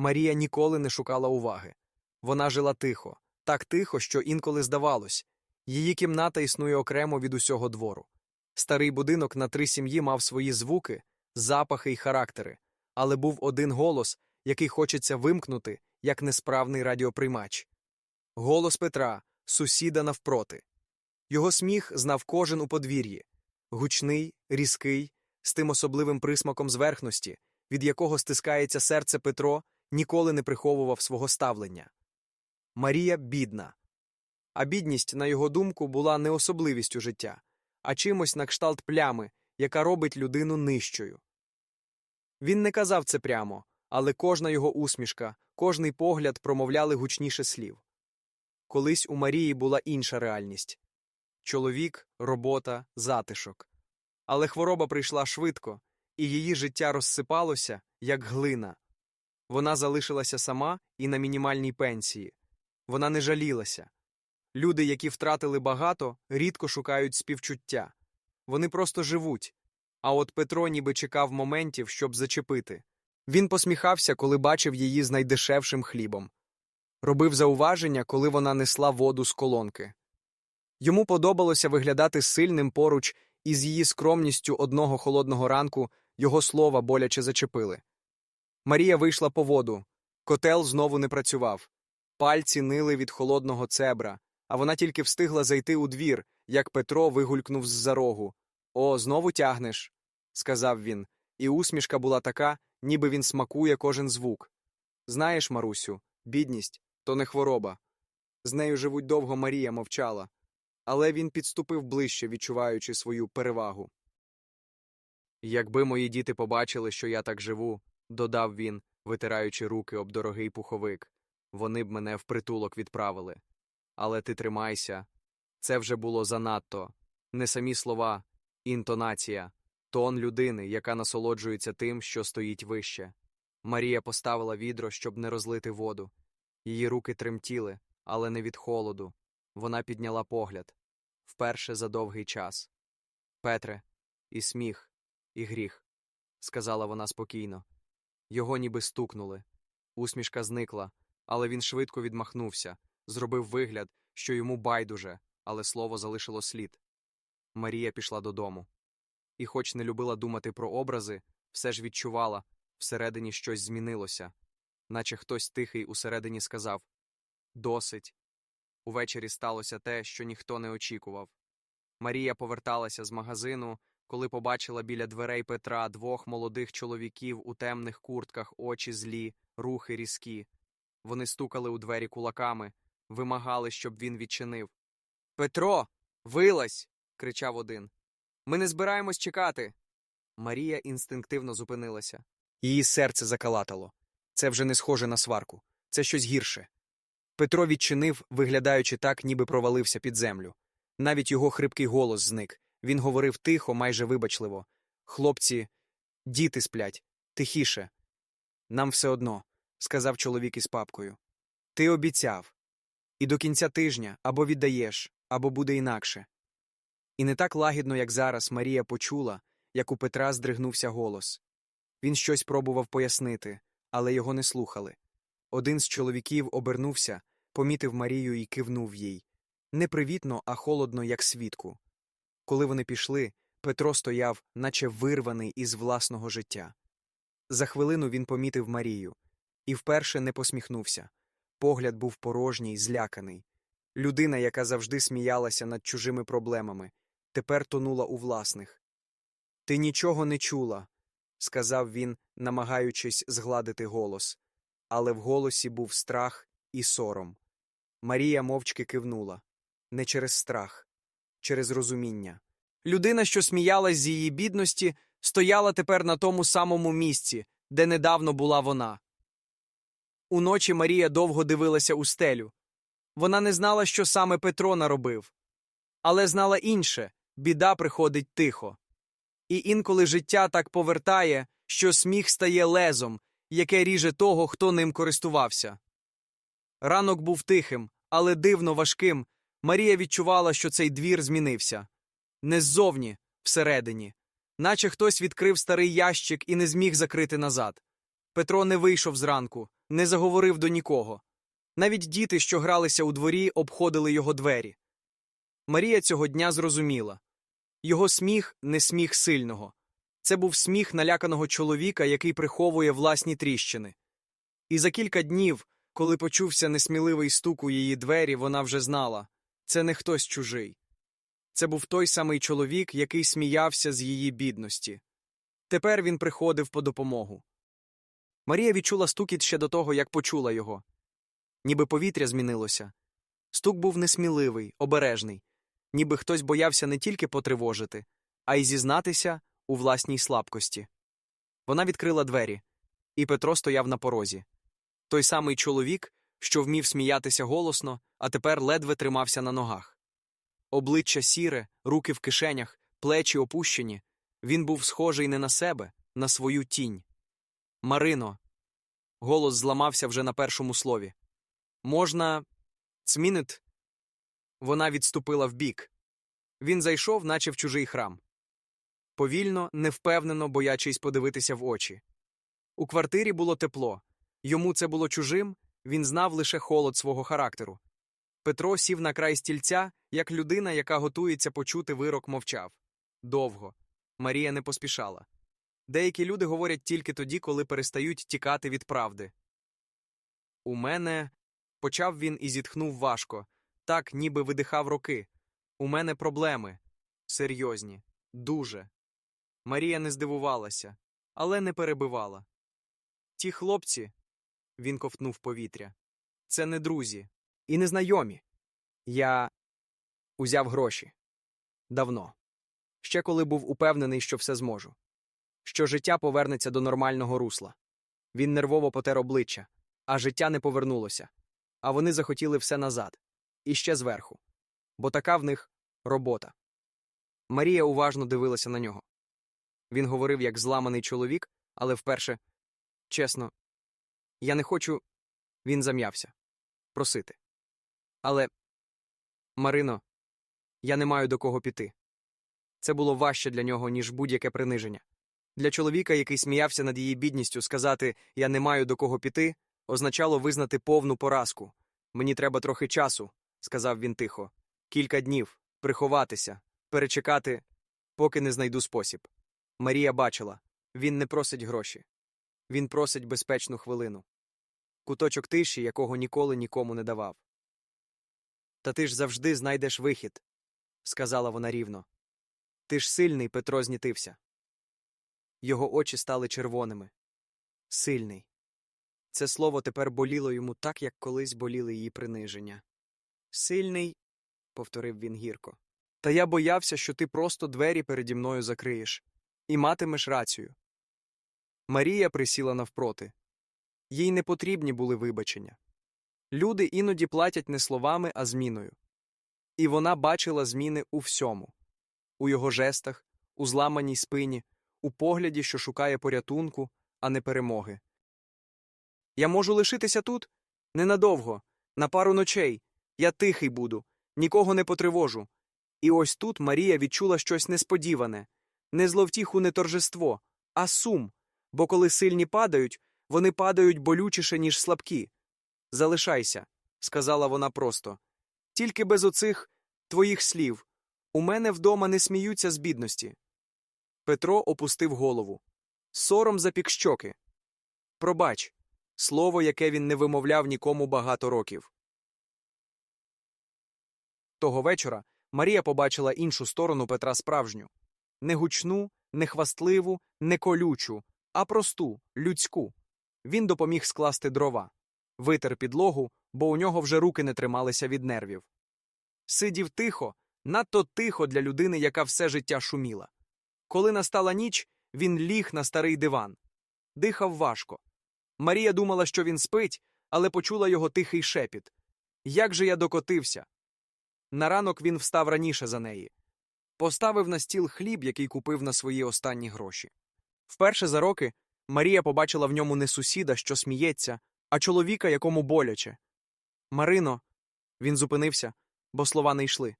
Марія ніколи не шукала уваги. Вона жила тихо, так тихо, що інколи здавалось. Її кімната існує окремо від усього двору. Старий будинок на три сім'ї мав свої звуки, запахи й характери, але був один голос, який хочеться вимкнути, як несправний радіоприймач. Голос Петра, сусіда навпроти. Його сміх знав кожен у подвір'ї гучний, різкий, з тим особливим присмаком зверхності, від якого стискається серце Петро, ніколи не приховував свого ставлення. Марія бідна. А бідність, на його думку, була не особливістю життя, а чимось на кшталт плями, яка робить людину нижчою. Він не казав це прямо, але кожна його усмішка, кожний погляд промовляли гучніше слів. Колись у Марії була інша реальність чоловік, робота, затишок. Але хвороба прийшла швидко, і її життя розсипалося, як глина. Вона залишилася сама і на мінімальній пенсії. Вона не жалілася. Люди, які втратили багато, рідко шукають співчуття. Вони просто живуть. А от Петро ніби чекав моментів, щоб зачепити. Він посміхався, коли бачив її з найдешевшим хлібом. Робив зауваження, коли вона несла воду з колонки. Йому подобалося виглядати сильним поруч, і з її скромністю одного холодного ранку його слова боляче зачепили. Марія вийшла по воду. Котел знову не працював. Пальці нили від холодного цебра, а вона тільки встигла зайти у двір, як Петро вигулькнув з-за рогу. О, знову тягнеш, сказав він, і усмішка була така, ніби він смакує кожен звук. Знаєш, Марусю, бідність то не хвороба. З нею живуть довго Марія мовчала, але він підступив ближче, відчуваючи свою перевагу. Якби мої діти побачили, що я так живу, додав він, витираючи руки об дорогий пуховик, вони б мене в притулок відправили. Але ти тримайся. Це вже було занадто. Не самі слова, інтонація, тон людини, яка насолоджується тим, що стоїть вище. Марія поставила відро, щоб не розлити воду. Її руки тремтіли, але не від холоду. Вона підняла погляд вперше за довгий час. Петре, і сміх, і гріх, сказала вона спокійно. Його ніби стукнули. Усмішка зникла, але він швидко відмахнувся, зробив вигляд, що йому байдуже, але слово залишило слід. Марія пішла додому. І, хоч не любила думати про образи, все ж відчувала всередині щось змінилося, наче хтось тихий усередині сказав Досить. Увечері сталося те, що ніхто не очікував. Марія поверталася з магазину, коли побачила біля дверей Петра двох молодих чоловіків у темних куртках, очі злі, рухи різкі. Вони стукали у двері кулаками, вимагали, щоб він відчинив. Петро, вилазь. кричав один. Ми не збираємось чекати. Марія інстинктивно зупинилася. Її серце закалатало. Це вже не схоже на сварку, це щось гірше. Петро відчинив, виглядаючи так, ніби провалився під землю. Навіть його хрипкий голос зник. Він говорив тихо, майже вибачливо. Хлопці, діти сплять, тихіше. Нам все одно, сказав чоловік із папкою. Ти обіцяв. І до кінця тижня або віддаєш, або буде інакше. І не так лагідно, як зараз, Марія почула, як у Петра здригнувся голос. Він щось пробував пояснити, але його не слухали. Один з чоловіків обернувся, помітив Марію і кивнув їй. Не привітно, а холодно, як свідку. Коли вони пішли, Петро стояв, наче вирваний із власного життя. За хвилину він помітив Марію і вперше не посміхнувся. Погляд був порожній, зляканий. Людина, яка завжди сміялася над чужими проблемами, тепер тонула у власних. Ти нічого не чула, сказав він, намагаючись згладити голос, але в голосі був страх і сором. Марія мовчки кивнула не через страх, через розуміння. Людина, що сміялась з її бідності, стояла тепер на тому самому місці, де недавно була вона. Уночі Марія довго дивилася у стелю. Вона не знала, що саме Петро наробив, але знала інше біда приходить тихо. І інколи життя так повертає, що сміх стає лезом, яке ріже того, хто ним користувався. Ранок був тихим, але дивно важким. Марія відчувала, що цей двір змінився. Не ззовні, всередині, наче хтось відкрив старий ящик і не зміг закрити назад. Петро не вийшов зранку, не заговорив до нікого. Навіть діти, що гралися у дворі, обходили його двері. Марія цього дня зрозуміла його сміх не сміх сильного. Це був сміх наляканого чоловіка, який приховує власні тріщини. І за кілька днів, коли почувся несміливий стук у її двері, вона вже знала це не хтось чужий. Це був той самий чоловік, який сміявся з її бідності. Тепер він приходив по допомогу. Марія відчула стукіт ще до того, як почула його. Ніби повітря змінилося. Стук був несміливий, обережний, ніби хтось боявся не тільки потривожити, а й зізнатися у власній слабкості. Вона відкрила двері, і Петро стояв на порозі. Той самий чоловік, що вмів сміятися голосно, а тепер ледве тримався на ногах. Обличчя сіре, руки в кишенях, плечі опущені. Він був схожий не на себе, на свою тінь. Марино. Голос зламався вже на першому слові. Можна. Цмінит? Вона відступила вбік. Він зайшов, наче в чужий храм. Повільно, невпевнено, боячись подивитися в очі. У квартирі було тепло. Йому це було чужим, він знав лише холод свого характеру. Петро сів на край стільця, як людина, яка готується почути вирок, мовчав. Довго. Марія не поспішала. Деякі люди говорять тільки тоді, коли перестають тікати від правди. У мене. почав він і зітхнув важко, так, ніби видихав роки. У мене проблеми. Серйозні. Дуже. Марія не здивувалася, але не перебивала. Ті хлопці. Він ковтнув повітря. Це не друзі. І не знайомі. Я узяв гроші. Давно. Ще коли був упевнений, що все зможу. Що життя повернеться до нормального русла. Він нервово потер обличчя, а життя не повернулося. А вони захотіли все назад. І ще зверху. Бо така в них робота. Марія уважно дивилася на нього. Він говорив як зламаний чоловік, але вперше чесно, я не хочу. Він зам'явся просити. Але, Марино, я не маю до кого піти. Це було важче для нього, ніж будь-яке приниження. Для чоловіка, який сміявся над її бідністю, сказати Я не маю до кого піти, означало визнати повну поразку. Мені треба трохи часу, сказав він тихо. Кілька днів, приховатися, перечекати, поки не знайду спосіб. Марія бачила він не просить гроші. Він просить безпечну хвилину. Куточок тиші, якого ніколи нікому не давав. Та ти ж завжди знайдеш вихід, сказала вона рівно. Ти ж сильний, Петро знітився. Його очі стали червоними. Сильний. Це слово тепер боліло йому так, як колись боліли її приниження. Сильний, повторив він гірко. Та я боявся, що ти просто двері переді мною закриєш і матимеш рацію. Марія присіла навпроти. Їй не потрібні були вибачення. Люди іноді платять не словами, а зміною. І вона бачила зміни у всьому у його жестах, у зламаній спині, у погляді, що шукає порятунку, а не перемоги. Я можу лишитися тут? Ненадовго, на пару ночей. Я тихий буду, нікого не потривожу. І ось тут Марія відчула щось несподіване не зловтіху, не торжество, а сум, бо коли сильні падають, вони падають болючіше, ніж слабкі. Залишайся, сказала вона просто. Тільки без оцих твоїх слів. У мене вдома не сміються з бідності. Петро опустив голову. Сором запік щоки. Пробач слово, яке він не вимовляв нікому багато років. Того вечора Марія побачила іншу сторону Петра справжню не гучну, не хвастливу, не колючу, а просту, людську. Він допоміг скласти дрова, витер підлогу, бо у нього вже руки не трималися від нервів. Сидів тихо, надто тихо для людини, яка все життя шуміла. Коли настала ніч, він ліг на старий диван. Дихав важко. Марія думала, що він спить, але почула його тихий шепіт. Як же я докотився? На ранок він встав раніше за неї. Поставив на стіл хліб, який купив на свої останні гроші. Вперше за роки Марія побачила в ньому не сусіда, що сміється, а чоловіка, якому боляче. Марино, він зупинився, бо слова не йшли.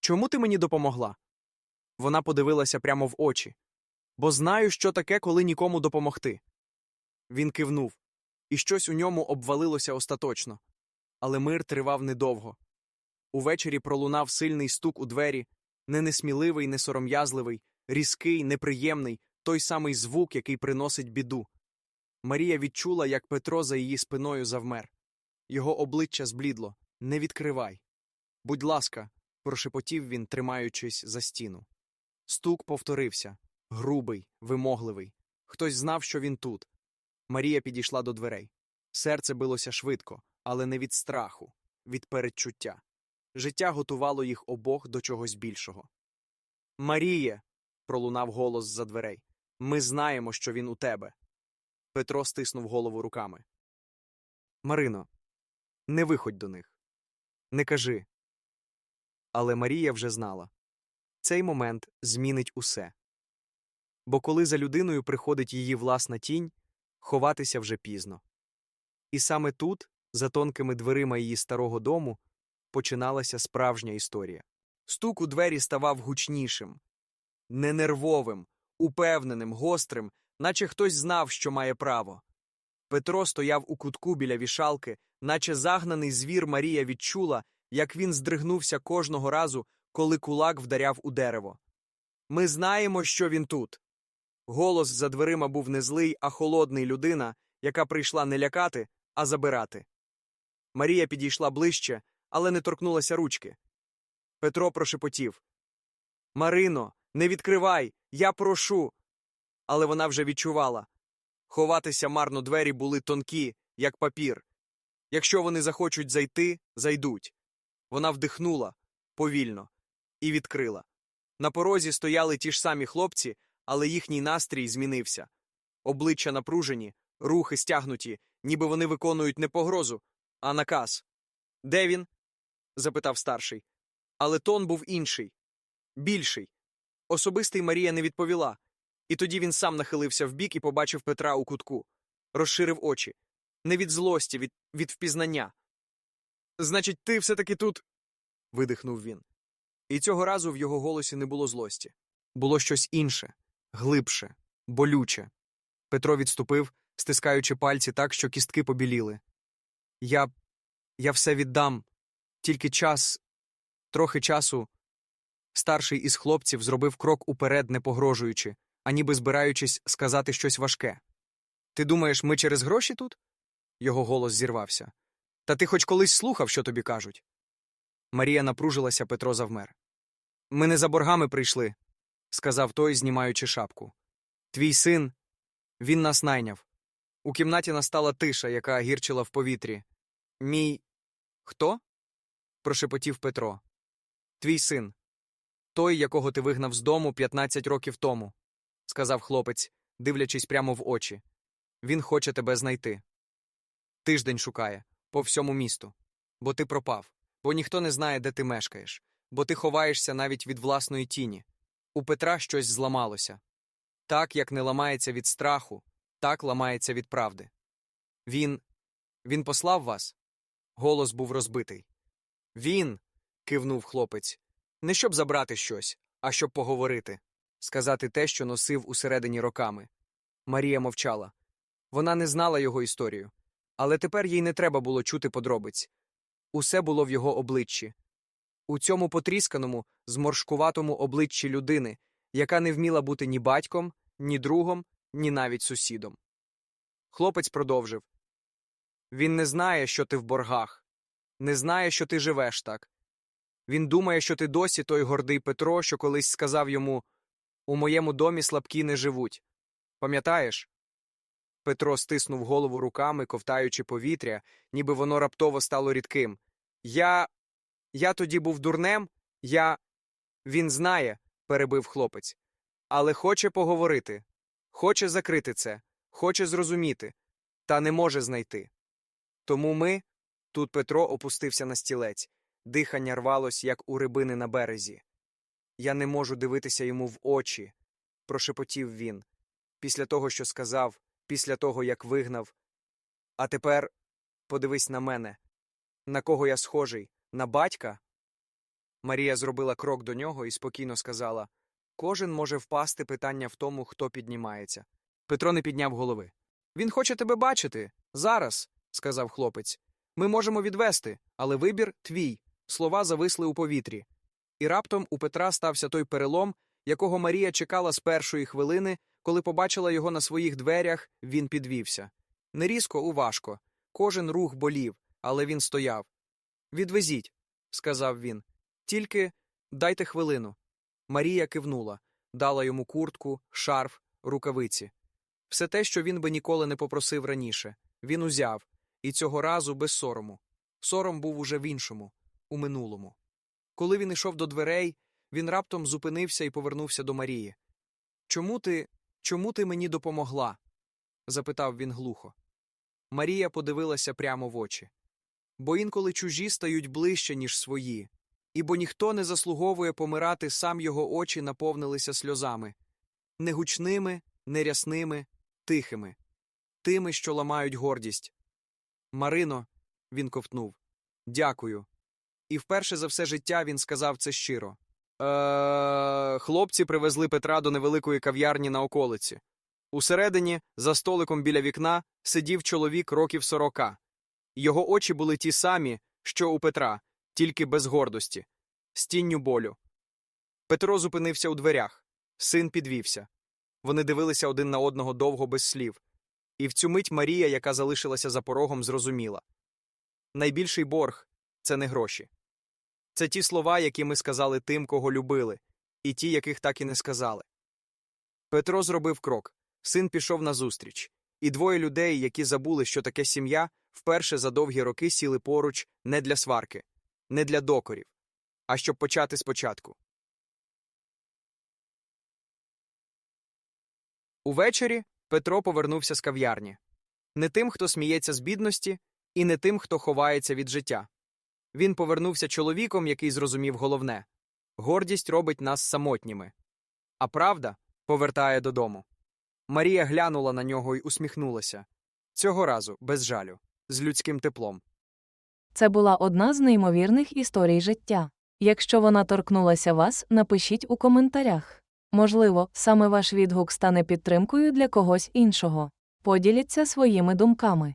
Чому ти мені допомогла? Вона подивилася прямо в очі. Бо знаю, що таке, коли нікому допомогти. Він кивнув. і щось у ньому обвалилося остаточно. Але мир тривав недовго. Увечері пролунав сильний стук у двері, не несміливий, не сором'язливий, різкий, неприємний, той самий звук, який приносить біду. Марія відчула, як Петро за її спиною завмер. Його обличчя зблідло. Не відкривай. Будь ласка, прошепотів він, тримаючись за стіну. Стук повторився грубий, вимогливий. Хтось знав, що він тут. Марія підійшла до дверей. Серце билося швидко, але не від страху, від передчуття. Життя готувало їх обох до чогось більшого. Маріє. пролунав голос за дверей. Ми знаємо, що він у тебе. Петро стиснув голову руками. Марино, не виходь до них. Не кажи. Але Марія вже знала цей момент змінить усе. Бо коли за людиною приходить її власна тінь, ховатися вже пізно. І саме тут, за тонкими дверима її старого дому, починалася справжня історія. Стук у двері ставав гучнішим, не нервовим, упевненим, гострим, наче хтось знав, що має право. Петро стояв у кутку біля вішалки, наче загнаний звір Марія відчула, як він здригнувся кожного разу, коли кулак вдаряв у дерево. Ми знаємо, що він тут. Голос за дверима був не злий, а холодний людина, яка прийшла не лякати, а забирати. Марія підійшла ближче, але не торкнулася ручки. Петро прошепотів Марино, не відкривай, я прошу. Але вона вже відчувала. Ховатися марно двері були тонкі, як папір. Якщо вони захочуть зайти, зайдуть. Вона вдихнула повільно і відкрила. На порозі стояли ті ж самі хлопці, але їхній настрій змінився. Обличчя напружені, рухи стягнуті, ніби вони виконують не погрозу, а наказ. Де він? запитав старший. Але тон був інший, більший. Особистий Марія не відповіла, і тоді він сам нахилився вбік і побачив Петра у кутку, розширив очі. Не від злості, від, від впізнання. Значить, ти все таки тут. видихнув він. І цього разу в його голосі не було злості. Було щось інше, глибше, болюче. Петро відступив, стискаючи пальці так, що кістки побіліли. Я. я все віддам. Тільки час, трохи часу. Старший із хлопців зробив крок уперед, не погрожуючи, а ніби збираючись сказати щось важке. Ти думаєш, ми через гроші тут? Його голос зірвався. Та ти хоч колись слухав, що тобі кажуть. Марія напружилася, Петро завмер. Ми не за боргами прийшли, сказав той, знімаючи шапку. Твій син, він нас найняв. У кімнаті настала тиша, яка гірчила в повітрі. Мій. Хто? прошепотів Петро. Твій син. Той, якого ти вигнав з дому 15 років тому, сказав хлопець, дивлячись прямо в очі. Він хоче тебе знайти. Тиждень шукає по всьому місту, бо ти пропав, бо ніхто не знає, де ти мешкаєш, бо ти ховаєшся навіть від власної тіні. У Петра щось зламалося. Так, як не ламається від страху, так ламається від правди. Він. Він послав вас? Голос був розбитий. Він. кивнув хлопець. Не щоб забрати щось, а щоб поговорити, сказати те, що носив усередині роками. Марія мовчала. Вона не знала його історію, але тепер їй не треба було чути подробиць. Усе було в його обличчі. У цьому потрісканому, зморшкуватому обличчі людини, яка не вміла бути ні батьком, ні другом, ні навіть сусідом. Хлопець продовжив Він не знає, що ти в боргах, не знає, що ти живеш так. Він думає, що ти досі той гордий Петро, що колись сказав йому У моєму домі слабкі не живуть. Пам'ятаєш? Петро стиснув голову руками, ковтаючи повітря, ніби воно раптово стало рідким. Я. Я тоді був дурнем, я. Він знає, перебив хлопець, але хоче поговорити, хоче закрити це, хоче зрозуміти, та не може знайти. Тому ми. Тут Петро опустився на стілець, дихання рвалось, як у рибини на березі. Я не можу дивитися йому в очі, прошепотів він, після того, що сказав, після того, як вигнав. А тепер подивись на мене. На кого я схожий? На батька? Марія зробила крок до нього і спокійно сказала Кожен може впасти питання в тому, хто піднімається. Петро не підняв голови. Він хоче тебе бачити. Зараз, сказав хлопець. Ми можемо відвести, але вибір твій. Слова зависли у повітрі. І раптом у Петра стався той перелом, якого Марія чекала з першої хвилини, коли побачила його на своїх дверях, він підвівся. Не різко, уважко. Кожен рух болів, але він стояв. Відвезіть, сказав він. Тільки дайте хвилину. Марія кивнула, дала йому куртку, шарф, рукавиці. Все те, що він би ніколи не попросив раніше. Він узяв, і цього разу без сорому. Сором був уже в іншому, у минулому. Коли він йшов до дверей, він раптом зупинився і повернувся до Марії. Чому ти, чому ти мені допомогла? запитав він глухо. Марія подивилася прямо в очі. Бо інколи чужі стають ближче, ніж свої, і бо ніхто не заслуговує помирати, сам його очі наповнилися сльозами не гучними, не рясними, тихими, тими, що ламають гордість. Марино, він ковтнув, дякую. І вперше за все життя він сказав це щиро. Е, хлопці привезли Петра до невеликої кав'ярні на околиці. Усередині, за столиком біля вікна, сидів чоловік років сорока. Його очі були ті самі, що у Петра, тільки без гордості, з тінню болю. Петро зупинився у дверях. Син підвівся. Вони дивилися один на одного довго без слів. І в цю мить Марія, яка залишилася за порогом, зрозуміла найбільший борг це не гроші. Це ті слова, які ми сказали тим, кого любили, і ті, яких так і не сказали. Петро зробив крок. Син пішов назустріч, і двоє людей, які забули, що таке сім'я, вперше за довгі роки сіли поруч не для сварки, не для докорів, а щоб почати спочатку. Увечері Петро повернувся з кав'ярні. Не тим, хто сміється з бідності, і не тим, хто ховається від життя. Він повернувся чоловіком, який зрозумів головне гордість робить нас самотніми. А правда повертає додому. Марія глянула на нього і усміхнулася. Цього разу без жалю, з людським теплом. Це була одна з неймовірних історій життя. Якщо вона торкнулася вас, напишіть у коментарях. Можливо, саме ваш відгук стане підтримкою для когось іншого. Поділіться своїми думками.